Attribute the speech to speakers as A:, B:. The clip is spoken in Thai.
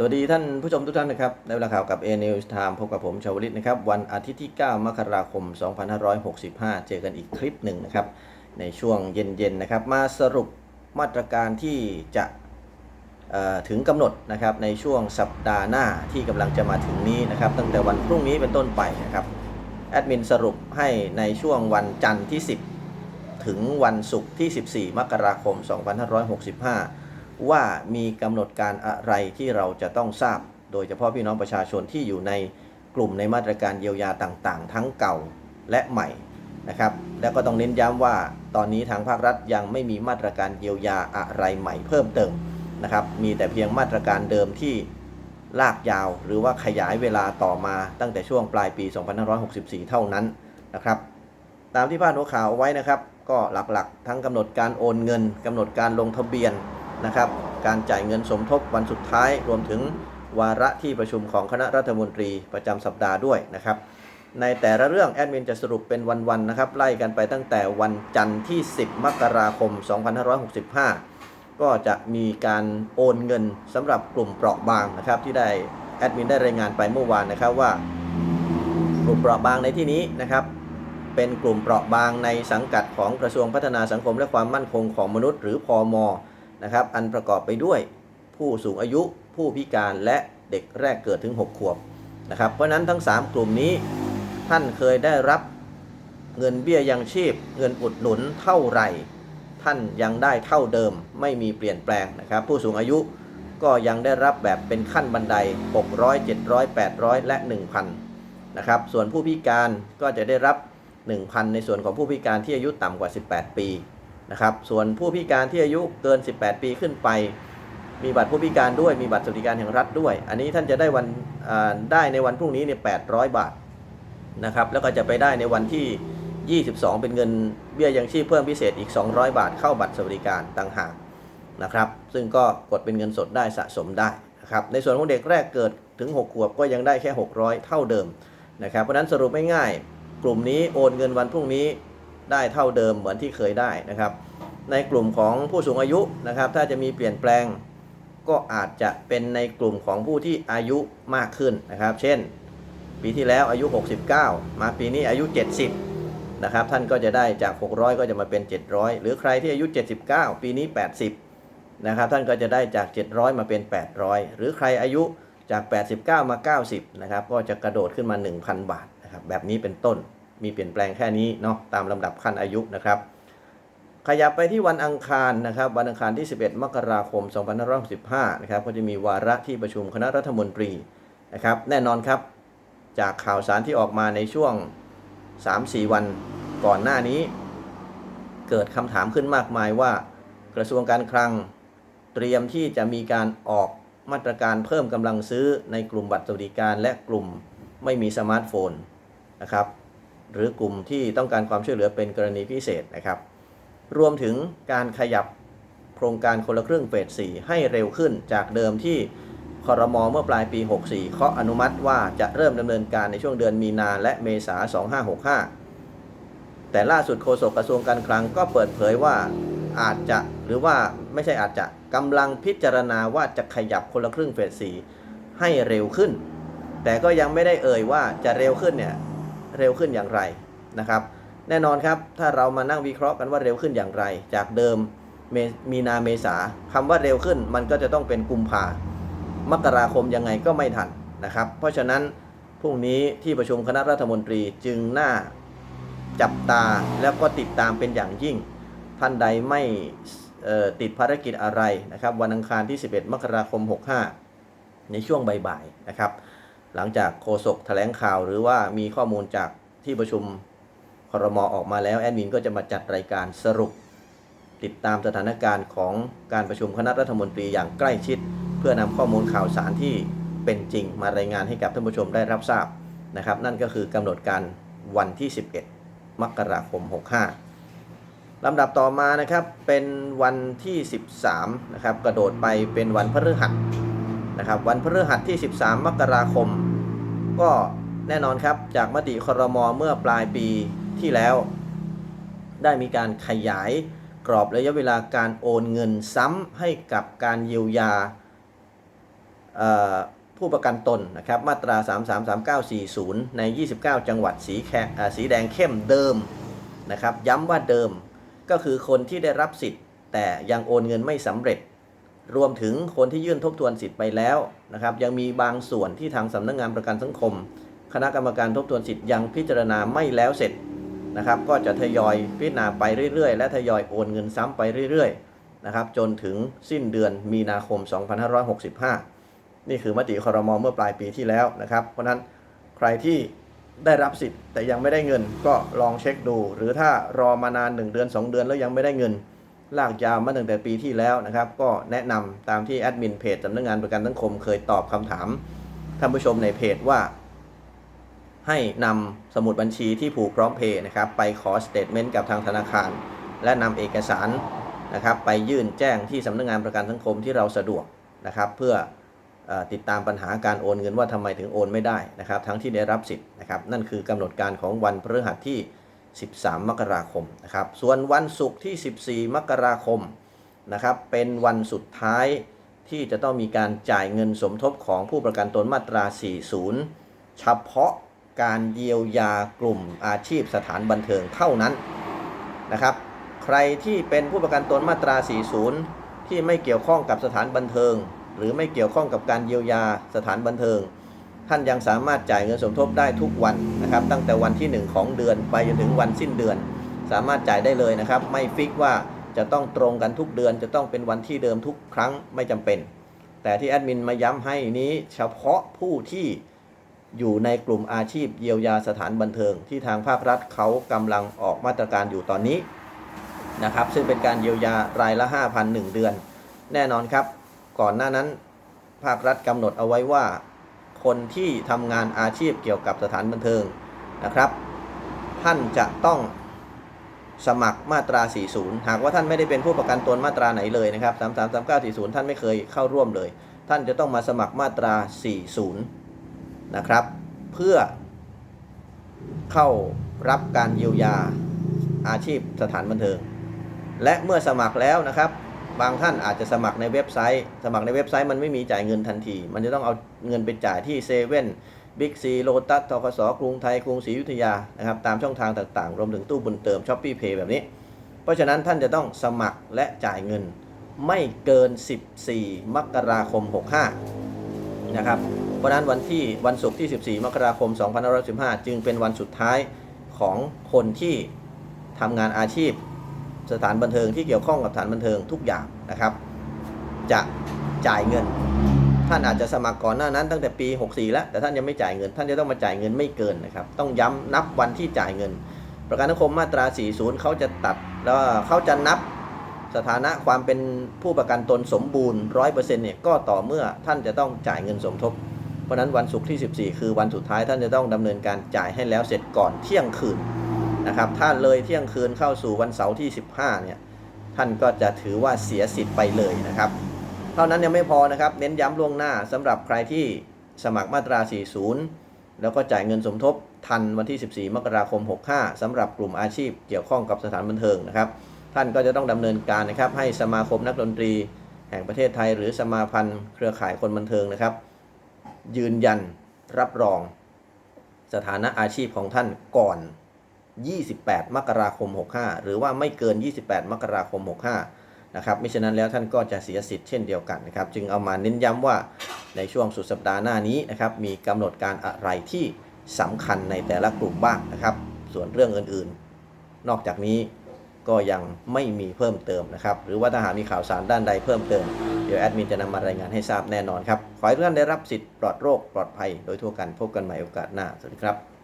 A: สวัสดีท่านผู้ชมทุกท่านนะครับได้เวลาข่าวกับ A News Time พบกับผมชาวลิตนะครับ วันอาทิตย์ที่ 9 มกราคม 2565 เจอกันอีกคลิปหนึ่งนะครับ ในช่วงเย็นๆนะครับ มาสรุปมาตรการที่จะถึงกำหนดนะครับในช่วงสัปดาห์หน้าที่กำลังจะมาถึงนี้นะครับ ตั้งแต่วันพรุ่งนี้เป็นต้นไปนะครับแอดมินสรุปให้ในช่วงวันจันทร์ที่ 10 ถึงวันศุกร์ที่ 14 มกราคม 2565 ว่ามีกำหนดการอะไรที่เราจะต้องทราบ โดยเฉพาะพี่น้องประชาชนที่อยู่ในกลุ่มในมาตรการเยียวยาต่างๆ ทั้งเก่าและใหม่นะครับ แล้วก็ต้องเน้นย้ำว่าตอนนี้ทางภาครัฐยังไม่มีมาตรการเยียวยาอะไรใหม่เพิ่มเติมนะครับ มีแต่เพียงมาตรการเดิมที่ลากยาวหรือว่าขยายเวลาต่อมาตั้งแต่ช่วงปลายปี 2564 เท่านั้นนะครับ ตามที่พาดหัวข่าวเอาไว้นะครับ ก็หลักๆ ทั้งกำหนดการโอนเงินกำหนดการลงทะเบียน นะครับ การจ่ายเงินสมทบวันสุดท้ายรวมถึงวาระที่ประชุมของคณะรัฐมนตรีประจำสัปดาห์ด้วยนะครับ ในแต่ละเรื่องแอดมินจะสรุปเป็นวันๆนะครับ ไล่กันไปตั้งแต่วันจันทร์ที่ 10 มกราคม 2565 ก็จะมีการโอนเงินสำหรับกลุ่มเปราะบางนะครับ ที่ได้แอดมินได้รายงานไปเมื่อวานนะครับว่ากลุ่มเปราะบางในที่นี้นะครับเป็นกลุ่มเปราะบางในสังกัดของกระทรวงพัฒนาสังคมและความมั่นคงของมนุษย์ หรือพอม นะครับ อันประกอบไปด้วยผู้สูงอายุผู้พิการและเด็กแรกเกิดถึง 6 ขวบนะครับ เพราะนั้นทั้ง 3 กลุ่มนี้ท่านเคยได้รับเงินเบี้ยยังชีพ เงินอุดหนุนเท่าไหร่ ท่านยังได้เท่าเดิมไม่มีเปลี่ยนแปลงนะครับ ผู้สูงอายุก็ยังได้รับแบบเป็นขั้นบันได 600 700 800 และ 1,000นะครับส่วนผู้พิการก็จะได้รับ 1,000 ในส่วนของผู้พิการที่อายุต่ำกว่า 18 ปี นะครับ ส่วนผู้พิการที่อายุเกิน 18 ปีขึ้นไป มีบัตรผู้พิการด้วย มีบัตรสวัสดิการแห่งรัฐด้วย อันนี้ท่านจะได้วันได้ในวันพรุ่งนี้เนี่ย800 บาทนะครับ แล้วก็จะไปได้ในวันที่ 22 เป็นเงินเบี้ยยังชีพเพิ่มพิเศษอีก 200 บาท เข้าบัตรสวัสดิการต่างหากนะครับ ซึ่งก็กดเป็นเงินสดได้สะสมได้นะครับ ในส่วนของเด็กแรกเกิดถึง 6 ขวบก็ยังได้แค่ 600 เท่าเดิมนะครับ เพราะนั้นสรุปไม่ง่าย กลุ่มนี้โอนเงินวันพรุ่งนี้ ได้เท่าเดิมเหมือนที่เคยได้นะครับ ในกลุ่มของผู้สูงอายุนะครับ ถ้าจะมีเปลี่ยนแปลงก็อาจจะเป็นในกลุ่มของผู้ที่อายุมากขึ้นนะครับ เช่น ปีที่แล้วอายุ 69 มาปีนี้อายุ 70 นะครับ ท่านก็จะได้จาก 600 ก็จะมาเป็น 700 หรือใครที่อายุ 79 ปีนี้ 80 นะครับ ท่านก็จะได้จาก 700 มาเป็น 800 หรือใครอายุจาก 89 มา 90 นะครับ ก็จะกระโดดขึ้นมา 1,000 บาทนะครับ แบบนี้เป็นต้น มีเปลี่ยนแปลงแค่นี้เนาะตามลำดับขั้นอายุนะครับ ขยับไปที่วันอังคารนะครับวันอังคารที่ 11 มกราคม 2565นะครับก็จะมีวาระที่ประชุมคณะรัฐมนตรีนะครับ แน่นอนครับจากข่าวสารที่ออกมาในช่วง 3-4 วันก่อนหน้านี้ เกิดคำถามขึ้นมากมายว่า กระทรวงการคลังเตรียมที่จะมีการออกมาตรการเพิ่มกำลังซื้อในกลุ่มบัตรสวัสดิการและกลุ่มไม่มีสมาร์ทโฟนนะครับ หรือกลุ่มที่ต้องการความช่วยเหลือเป็นกรณีพิเศษนะครับ รวมถึงการขยับโครงการคนละครึ่งเฟส 4 ให้เร็วขึ้นจากเดิมที่คอรมอเมื่อปลายปี 64เคาะอนุมัติว่าจะเริ่มดำเนินการในช่วงเดือนมีนาและเมษา 2565 แต่ล่าสุดโฆษกกระทรวงการคลังก็เปิดเผยว่าอาจจะหรือว่าไม่ใช่อาจจะกำลังพิจารณาว่าจะขยับคนละครึ่งเฟส 4 ให้เร็วขึ้น แต่ก็ยังไม่ได้เอ่ยว่าจะเร็วขึ้นเนี่ย เร็วขึ้นอย่างไรนะครับ แน่นอนครับถ้าเรามานั่งวิเคราะห์กันว่าเร็วขึ้นอย่างไร จากเดิมเมมีนาเมษาคำว่าเร็วขึ้นมันก็จะต้องเป็นกุมภามกราคมยังไงก็ไม่ทันนะครับ เพราะฉะนั้นพรุ่งนี้ที่ประชุมคณะรัฐมนตรีจึงน่าจับตาแล้วก็ติดตามเป็นอย่างยิ่ง ท่านใดไม่ติดภารกิจอะไรนะครับ วันอังคารที่ 11 มกราคม 65 ในช่วงบ่ายๆนะครับ หลังจากโฆษกแถลงข่าว หรือว่ามีข้อมูลจากที่ประชุมครมออกมาแล้วแอดมินก็จะมาจัดรายการสรุป ติดตามสถานการณ์ของการประชุมคณะรัฐมนตรีอย่างใกล้ชิด เพื่อนำข้อมูลข่าวสารที่เป็นจริงมารายงานให้กับท่านผู้ชมได้รับทราบนะครับ นั่นก็คือกำหนดการวันที่ 11 มกราคม 65 ลำดับต่อมานะครับเป็นวันที่ 13 นะครับ กระโดดไปเป็นวันพฤหัสนะครับ วันพฤหัสที่ 13 มกราคม ก็แน่นอนครับจากมติคอรมอเมื่อปลายปีที่แล้ว ได้มีการขยายกรอบระยะเวลาการโอนเงินซ้ำให้กับการเยียวยาผู้ประกันตนนะครับมาตรา 333940 ใน 29 จังหวัดสีแสีแดงเข้มเดิมนะครับย้ำว่าเดิมก็คือคนที่ได้รับสิทธิ์ แต่ยังโอนเงินไม่สำเร็จ รวมถึงคนที่ยื่นทบทวนสิทธิ์ไปแล้วนะครับ ยังมีบางส่วนที่ทางสำนักงานประกันสังคม คณะกรรมการทบทวนสิทธิ์ยังพิจารณาไม่แล้วเสร็จนะครับ ก็จะทยอยพิจารณาไปเรื่อยๆ และทยอยโอนเงินซ้ำไปเรื่อยๆนะครับ จนถึงสิ้นเดือนมีนาคม 2565 นี่คือมติคอรมอเมื่อปลายปีที่แล้วนะครับ เพราะฉะนั้นใครที่ได้รับสิทธิ์แต่ยังไม่ได้เงินก็ลองเช็คดู หรือถ้ารอมานาน 1 เดือน 2 เดือนแล้วยังไม่ได้เงิน ลากยาวมาตั้งแต่ปีที่แล้วนะครับ ก็แนะนำตามที่แอดมินเพจสำนักงานประกันสังคมเคยตอบคำถามท่านผู้ชมในเพจว่า ให้นำสมุดบัญชีที่ผูกพร้อมเพย์นะครับ ไปขอสเตทเมนต์กับทางธนาคาร และนำเอกสารนะครับ ไปยื่นแจ้งที่สำนักงานประกันสังคมที่เราสะดวกนะครับ เพื่อเออติดตามปัญหาการโอนเงินว่าทำไมถึงโอนไม่ได้นะครับ ทั้งที่ได้รับสิทธิ์นะครับ นั่นคือกำหนดการของวันพฤหัสที่ 13 มกราคมนะครับ ส่วนวันศุกร์ที่ 14 มกราคมนะครับ เป็นวันสุดท้ายที่จะต้องมีการจ่ายเงินสมทบของผู้ประกันตนมาตรา 40 เฉพาะการเยียวยากลุ่มอาชีพสถานบันเทิงเท่านั้นนะครับ ใครที่เป็นผู้ประกันตนมาตรา 40 ที่ไม่เกี่ยวข้องกับสถานบันเทิง หรือไม่เกี่ยวข้องกับการเยียวยาสถานบันเทิง ท่านยังสามารถจ่ายเงินสมทบได้ทุกวันนะครับ ตั้งแต่วันที่ 1 ของเดือนไปจนถึงวันสิ้นเดือน สามารถจ่ายได้เลยนะครับ ไม่ฟิกว่าจะต้องตรงกันทุกเดือน จะต้องเป็นวันที่เดิมทุกครั้งไม่จำเป็น แต่ที่แอดมินมาย้ำให้นี้เฉพาะผู้ที่อยู่ในกลุ่มอาชีพเยียวยาสถานบันเทิง ที่ทางภาครัฐเขากำลังออกมาตรการอยู่ตอนนี้นะครับ ซึ่งเป็นการเยียวยารายละ 5,000 1 เดือน แน่นอนครับ ก่อนหน้านั้นภาครัฐกำหนดเอาไว้ว่า คนที่ทำงานอาชีพเกี่ยวกับสถานบันเทิงนะครับ ท่านจะต้องสมัครมาตรา 40 หากว่าท่านไม่ได้เป็นผู้ประกันตนมาตราไหนเลยนะครับ 333940 ท่านไม่เคยเข้าร่วมเลย ท่านจะต้องมาสมัครมาตรา 40 นะครับ เพื่อเข้ารับการเยียวยาอาชีพสถานบันเทิง และเมื่อสมัครแล้วนะครับ บางท่านอาจจะสมัครในเว็บไซต์ สมัครในเว็บไซต์มันไม่มีจ่ายเงินทันที มันจะต้องเอาเงินไปจ่ายที่เซเว่นบิ๊กซีโลตัสทกสกรุงไทย กรุงศรีอยุธยานะครับตามช่องทางต่างๆ รวมถึงตู้บุญเติมช้อปปี้เพย์แบบนี้ เพราะฉะนั้นท่านจะต้องสมัครและจ่ายเงินไม่เกิน 14 มกราคม 65 นะครับ เพราะฉะนั้นวันที่วันศุกร์ที่ 14 มกราคม 2515 จึงเป็นวันสุดท้ายของคนที่ทำงานอาชีพ สถานบันเทิงที่เกี่ยวข้องกับสถานบันเทิงทุกอย่างนะครับ จะจ่ายเงิน ท่านอาจจะสมัครก่อนหน้านั้นตั้งแต่ปี 64 แล้ว แต่ท่านยังไม่จ่ายเงิน ท่านจะต้องมาจ่ายเงินไม่เกินนะครับ ต้องย้ำนับวันที่จ่ายเงิน ประกันสังคมมาตรา 40 เขาจะตัดแล้วเขาจะนับสถานะความเป็นผู้ประกันตนสมบูรณ์100%เปอร์เซ็นต์เนี่ยก็ต่อเมื่อท่านจะต้องจ่ายเงินสมทบ เพราะนั้นวันศุกร์ที่ 14 คือวันสุดท้ายท่านจะต้องดำเนินการจ่ายให้แล้วเสร็จก่อนเที่ยงคืน นะครับถ้าเลยเที่ยงคืนเข้าสู่วันเสาร์ที่ 15เนี่ยท่านก็จะถือว่าเสียสิทธิ์ไปเลยนะครับ เท่านั้นยังไม่พอนะครับ เน้นย้ำล่วงหน้าสำหรับใครที่สมัครมาตรา 40 แล้วก็จ่ายเงินสมทบทันวันที่ 14 มกราคม 65สำหรับกลุ่มอาชีพเกี่ยวข้องกับสถานบันเทิงนะครับ ท่านก็จะต้องดำเนินการนะครับ ให้สมาคมนักดนตรี แห่งประเทศไทย หรือสมาพันธ์เครือข่ายคนบันเทิงนะครับ ยืนยันรับรองสถานะอาชีพของท่านก่อน 28 มกราคม 65 หรือว่าไม่เกิน 28 มกราคม 65 นะครับมิฉะนั้นแล้วท่านก็จะเสียสิทธิ์เช่นเดียวกันนะครับ จึงเอามาเน้นย้ำว่าในช่วงสุดสัปดาห์หน้านี้นะครับ มีกำหนดการอะไรที่สำคัญในแต่ละกลุ่มบ้างนะครับ ส่วนเรื่องอื่นๆ นอกจากนี้ก็ยังไม่มีเพิ่มเติมนะครับ หรือว่าถ้าหากมีข่าวสารด้านใดเพิ่มเติม เดี๋ยวแอดมินจะนำมารายงานให้ทราบแน่นอนครับ ขอให้ทุกท่านได้รับสิทธิ์ปลอดโรคปลอดภัยโดยทั่วกันพบกันใหม่โอกาสหน้า สวัสดีครับ